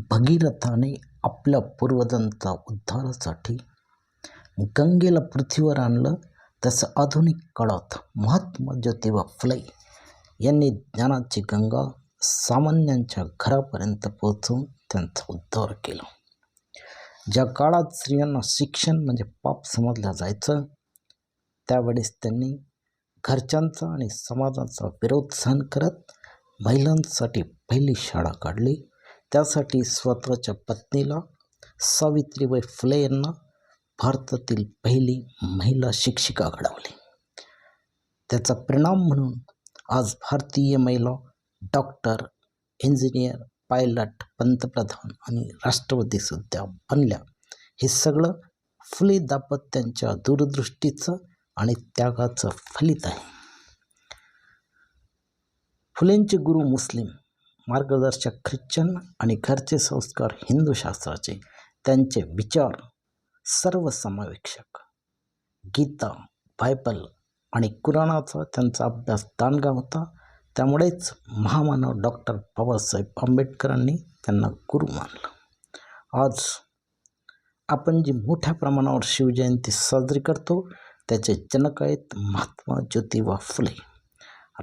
भगीरथाने आपल्या पूर्वजांचा उद्धारासाठी गंगेला पृथ्वीवर आणलं. तसं आधुनिक काळात महात्मा ज्योतिबा फुले यांनी ज्ञानाची गंगा सामान्यांच्या घरापर्यंत पोहोचवून त्यांचा उद्धार केला. ज्या काळात स्त्रियांना शिक्षण म्हणजे पाप समजलं जायचं त्यावेळेस त्यांनी घरच्यांचा आणि समाजाचा विरोध सहन करत महिलांसाठी पहिली शाळा काढली. त्यासाठी स्वतःच्या पत्नीला सावित्रीबाई फुले यांना भारतातील पहिली महिला शिक्षिका घडवली. त्याचा परिणाम म्हणून आज भारतीय महिला डॉक्टर इंजिनियर पायलट पंतप्रधान आणि राष्ट्रपतीसुद्धा बनल्या. हे सगळं फुले दाम्पत्यांच्या दूरदृष्टीचं आणि त्यागाचं फलित आहे. फुलेंचे गुरु मुस्लिम मार्गदर्शक ख्रिश्चन आणि घरचे संस्कार हिंदू शास्त्राचे त्यांचे विचार सर्वसमावेक्षक. गीता बायबल आणि कुराणाचा त्यांचा अभ्यास दांडगा होता. त्यामुळेच महामानव डॉक्टर बाबासाहेब आंबेडकरांनी त्यांना गुरु मानलं. आज आपण जी मोठ्या प्रमाणावर शिवजयंती साजरी करतो त्याचे जनक आहेत महात्मा ज्योतिबा फुले.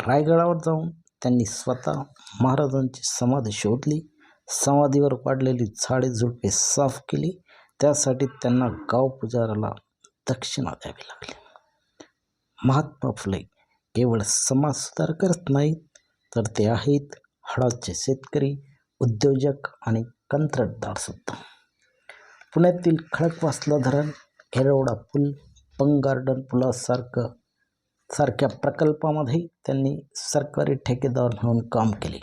रायगडावर जाऊन त्यांनी स्वतः महाराजांची समाधी शोधली. समाधीवर पाडलेली झाडे झुडपे साफ केली. त्यासाठी त्यांना गाव पुजाराला दक्षिणा द्यावी लागली. महात्मा फुले केवळ समाजसुधार करत नाहीत तर ते आहेत हडाचे शेतकरी उद्योजक आणि कंत्राटदारसुद्धा पुण्यातील खडकवासला धरण एरवडा पूल पंग गार्डन पुलासारखं सारख्या प्रकल्पामध्ये त्यांनी सरकारी ठेकेदार म्हणून काम केले.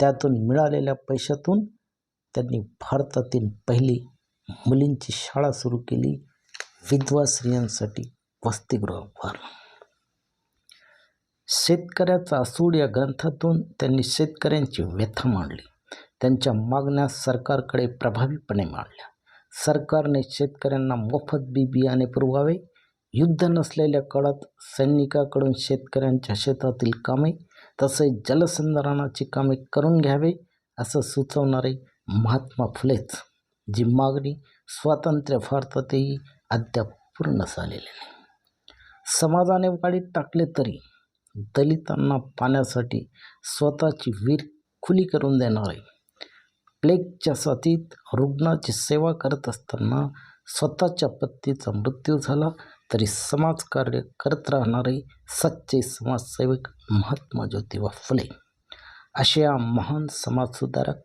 त्यातून मिळालेल्या पैशातून त्यांनी भारतातील पहिली मुलींची शाळा सुरू केली. विधवा स्त्रियांसाठी वसतिगृह उभारलं. शेतकऱ्याचा असूड या ग्रंथातून त्यांनी शेतकऱ्यांची व्यथा मांडली. त्यांच्या मागण्या सरकारकडे प्रभावीपणे मांडल्या. सरकारने शेतकऱ्यांना मोफत बी बियाणे पुरवावे. युद्ध नसलेल्या काळात सैनिकाकडून शेतकऱ्यांच्या शेतातील कामे तसेच जलसंधारणाची कामे करून घ्यावे असं सुचवणारे महात्मा फुलेच. जी मागणी स्वातंत्र्य भारतातही अद्याप पूर्ण झालेली नाही. समाजाने वाढीत टाकले तरी दलितांना पाण्यासाठी स्वतःची वीर खुली करून देणारे प्लेगच्या साथीत रुग्णाची सेवा करत असताना स्वतःच्या पत्नीचा मृत्यू झाला. तरी समाजकार्य करत राहणारे सच्चे समाजसेवक महात्मा ज्योतिबा फुले. अशा महान समाजसुधारक